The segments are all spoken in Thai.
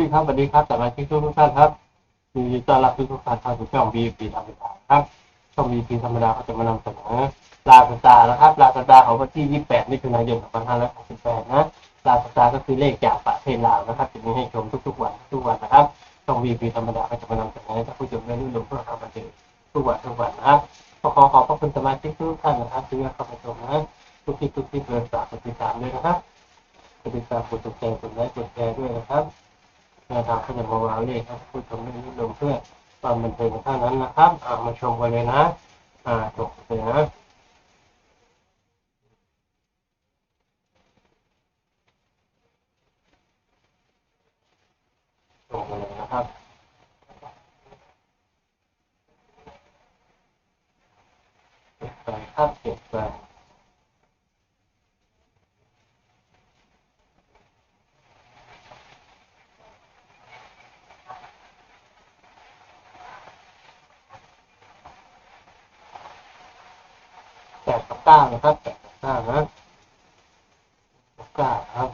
ดีครับสวัสดีครับสมาชิกทุกทุกท่านครับยินดีต้อนรับทุกทุกท่านเข้าสู่ช่อง VP ธรรมดาครับช่อง VP ธรรมดาเขาจะมานำเสนอลาสตาร์นะครับลาสตาร์ของวันที่ 28มิถุนายน2568นะลาสตาร์ก็คือเลขจากประเทศลาวนะครับจะมีให้ชมทุกๆวันทุกวันนะครับช่อง VP ธรรมดาก็จะมานำเสนอให้ท่านผู้ชมได้รู้ลงเพื่อความบันเทิงทุกวันทุกวันนะครับขอขอบพระคุณสมาชิกทุกท่านนะครับที่เข้ามาชมนะทุกที่ทุกที่เปิดฝากกดติดตามด้วยนะครับกดติดตามกดถูกใจกดไลค์กดแชร์ด้วยนะครับ แนวทางก็จะมาวางเลขครับผู้ชมได้นิยมเพื่อความบันเทิงเท่านั้นนะครับอ่ามาชมกันเลยนะ อ่าจบเลยนะชมกันเลยนะครับเก็บไปครับเก็บไป ปดกับเก้านะครับแปดกับเก้านะกับเก้าครับ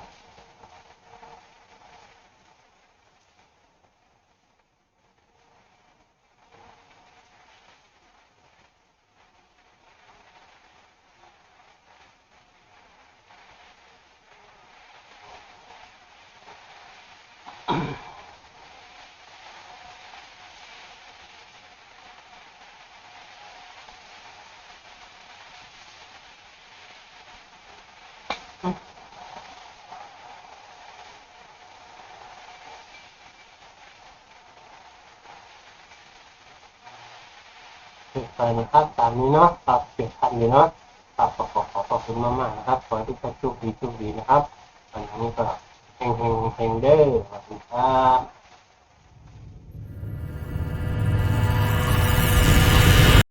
เก็ ไปนะครับตามนี้เนาะปรับเก็บทันอยู่เนาะปรับขอขอขอขอบคุณมากๆนะครับ ขอให้ทุกท่านโชคดีโชคดีนะครับวันนี้ก็เฮงเฮงเฮงเด้อสวัสดีครับ